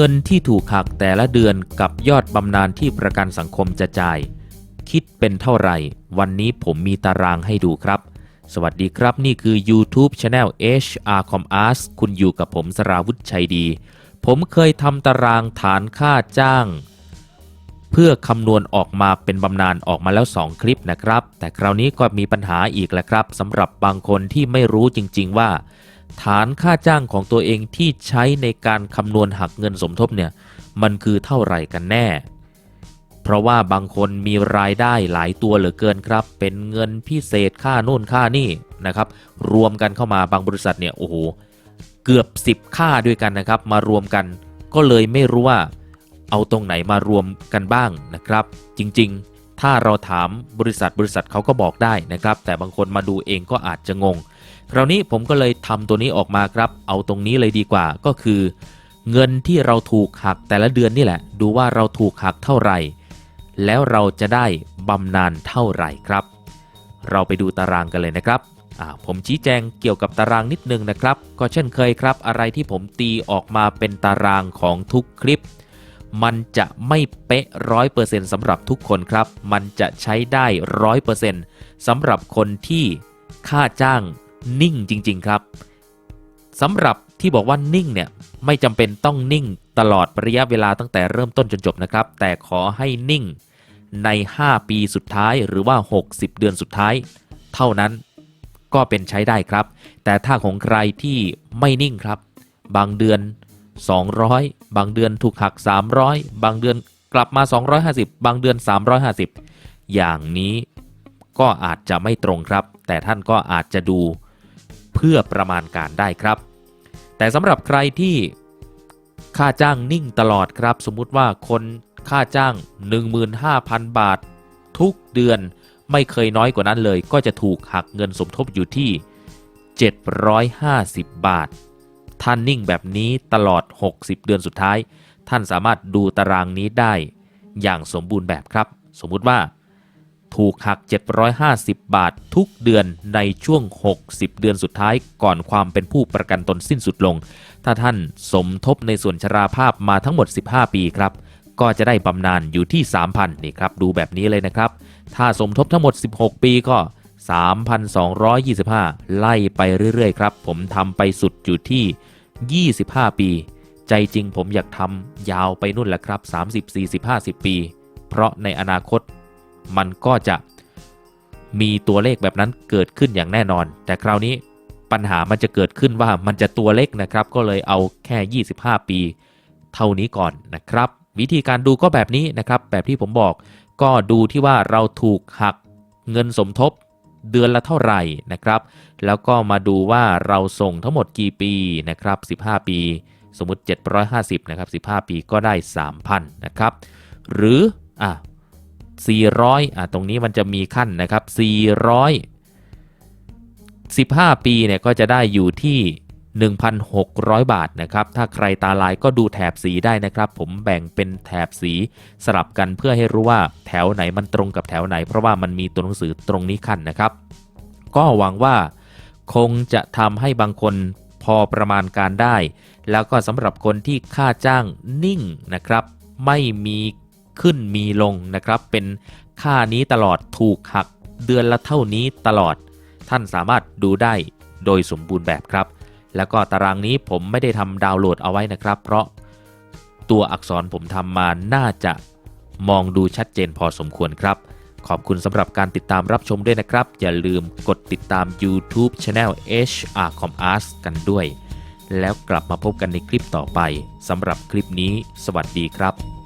เงินที่ถูกหักแต่ละเดือนกับยอดบำนาญที่ประกันสังคมจะจ่าย คิดเป็นเท่าไหร่ วันนี้ผมมีตารางให้ดูครับ สวัสดีครับนี่คือ YouTube Channel HR Com Arts คุณอยู่กับผมสราวุธชัยดี ผมเคยทำตารางฐานค่าจ้าง เพื่อคำนวณออกมาเป็นบำนาญออกมาแล้ว 2 คลิปนะครับ แต่คราวนี้ก็มีปัญหาอีกแล้วครับสำหรับบางคนที่ไม่รู้จริง ๆ ว่า ฐานค่าจ้างของตัวเองที่ใช้ในการคำนวณหักเงินสมทบเนี่ยมันคือเท่าไหร่กันแน่ เพราะว่าบางคนมีรายได้หลายตัวเหลือเกินครับ เป็นเงินพิเศษค่าโน่นค่านี่นะครับ รวมกันเข้ามาบางบริษัทเนี่ยโอ้โหเกือบ 10 ค่าด้วยกันนะครับ มารวมกันก็เลยไม่รู้ว่าเอาตรงไหนมารวมกันบ้างนะครับ จริงๆ ถ้าเราถามบริษัทบริษัทเขาก็บอกได้นะครับ แต่บางคนมาดูเองก็อาจจะงง คราวนี้ผมก็เลยทำตัวนี้ออกมาครับ เอาตรงนี้เลยดีกว่าก็คือ เงินที่เราถูกหักแต่ละเดือนนี่แหละ ดูว่าเราถูกหักเท่าไหร่ แล้วเราจะได้บำนาญเท่าไหร่ครับ เราไปดูตารางกันเลยนะครับผมชี้แจงเกี่ยวกับตารางนิดนึงนะครับ ก็เช่นเคยครับ อะไรที่ผมตีออกมาเป็นตารางของทุกคลิป มันจะไม่เป๊ะร้อยเปอร์เซ็นต์สำหรับทุกคนครับ มันจะใช้ได้ร้อยเปอร์เซ็นต์สำหรับคนที่ค่าจ้าง นิ่งจริง ๆ ครับสำหรับที่บอกว่านิ่งเนี่ยไม่จำเป็นต้องนิ่งตลอดระยะเวลาตั้งแต่เริ่มต้นจนจบนะครับ แต่ขอให้นิ่งใน 5 ปีสุดท้ายหรือว่า 60 เดือนสุดท้าย เท่านั้นก็เป็นใช้ได้ครับ แต่ถ้าของใครที่ไม่นิ่งครับ บางเดือน 200 บางเดือนถูกหัก 300 บางเดือนกลับมา 250 บางเดือน 350 อย่างนี้ก็อาจจะไม่ตรงครับ แต่ท่านก็อาจจะดู เพื่อประมาณการได้ครับ แต่สำหรับใครที่ค่าจ้างนิ่งตลอดครับ สมมุติว่าคนค่าจ้าง 15,000 บาท ทุกเดือนไม่เคยน้อยกว่านั้นเลย ก็จะถูกหักเงินสมทบอยู่ที่ 750 บาท ท่านนิ่งแบบนี้ตลอด 60 เดือนสุดท้าย ท่านสามารถดูตารางนี้ได้อย่างสมบูรณ์แบบครับ สมมุติว่า ถูกหัก 750 บาททุกเดือนในช่วง 60 เดือนสุดท้ายก่อนความเป็นผู้ประกันตนสิ้นสุดลง ถ้าท่านสมทบในส่วนชราภาพมาทั้งหมด 15 ปีครับ ก็จะได้บำนาญอยู่ที่ 3,000นี่ครับ ดูแบบนี้เลยนะครับ ถ้าสมทบทั้งหมด 16 ปีก็ 3,225 ไล่ไปเรื่อยๆครับ ผมทำไปสุดอยู่ที่ 25 ปี ใจจริงผมอยากทำยาวไปนู่นแหละครับ 30 40 50 ปี เพราะในอนาคต มันก็จะมีตัวเลขแบบนั้นเกิดขึ้นอย่างแน่นอน แต่คราวนี้ปัญหามันจะเกิดขึ้นว่ามันจะตัวเล็กนะครับ ก็เลยเอาแค่ 25 ปี เท่านี้ก่อนนะครับ วิธีการดูก็แบบนี้นะครับ แบบที่ผมบอก ก็ดูที่ว่าเราถูกหักเงินสมทบเดือนละเท่าไหร่นะครับ แล้วก็มาดูว่าเราส่งทั้งหมดกี่ปีนะครับ 15 ปี สมมุติ 750 นะครับ 15 ปีก็ได้ 3,000 นะครับ หรืออะ 400อะตรงนี้มันจะมีขั้นนะครับ 400 15 ปีเนี่ยก็จะได้อยู่ที่ 1,600 บาทนะครับ ถ้าใครตาลายก็ดูแถบสีได้นะครับ ผมแบ่งเป็นแถบสีสลับกันเพื่อให้รู้ว่าแถวไหนมันตรงกับแถวไหน เพราะว่ามันมีตัวหนังสือตรงนี้ขั้นนะครับ ก็หวังว่าคงจะทำให้บางคนพอประมาณการได้ แล้วก็สำหรับคนที่ค่าจ้างนิ่งนะครับ ไม่มี ขึ้นมีลงนะครับ เป็นค่านี้ตลอดถูกหักเดือนละเท่านี้ตลอด ท่านสามารถดูได้โดยสมบูรณ์แบบครับ แล้วก็ตารางนี้ผมไม่ได้ทำดาวน์โหลดเอาไว้นะครับ เพราะตัวอักษรผมทำมาน่าจะมองดูชัดเจนพอสมควรครับ ขอบคุณสำหรับการติดตามรับชมด้วยนะครับ อย่าลืมกดติดตาม YouTube Channel HR Com Arts กันด้วย แล้วกลับมาพบกันในคลิปต่อไปสำหรับคลิปนี้ สวัสดีครับ